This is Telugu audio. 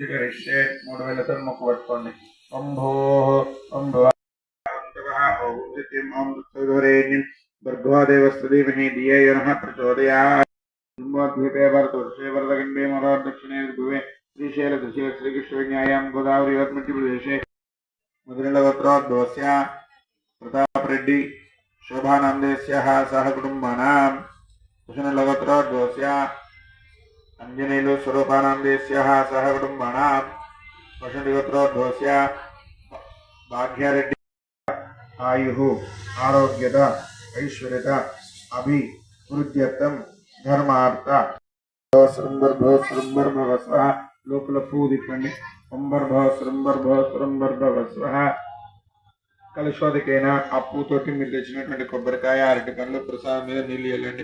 స్వీకరిస్తే మూడు వేలతో మొక్కు పట్టుకోండి అంభో అంభవ ఓం సత్యం ఓం సత్యవరేణ్యం భర్గవాదేవస్తీమహి ధియేయనః ప్రచోదయాత్ సింహోద్భీపే భరతవర్షే వరదగండే మరోర్ దక్షిణే దిగువే శ్రీశైల దిశే శ్రీకృష్ణవిజ్ఞాయాం గోదావరి మధ్యప్రదేశే ముద్రిలవత్రోద్భవస్య ప్రతాప్ రెడ్డి శోభానందేస్య సహ కుటుంబానాం కుశనలవత్రోద్భవస్య అంజనేయులు స్వరూపానందేశ్య సహ కుటుంబానాం. కుశనలవత్రోద్భవస్య భాగ్యారెడ్డి ఆయు ఆరోగ్యత ఐశ్వర్యత అభి వృద్ధ్యర్థం ధర్మార్థ. శృంబర్భో శృంబర్భవ లోపల పువ్వు తిప్పండి. శృంబర్భవ శృంబర్భవ శృంబర్భవ స్వ ఆ పూతోటి మీరు తెచ్చినటువంటి కొబ్బరికాయ అరటి పండ్లు ప్రసాదం మీద నీళ్ళు వెళ్ళండి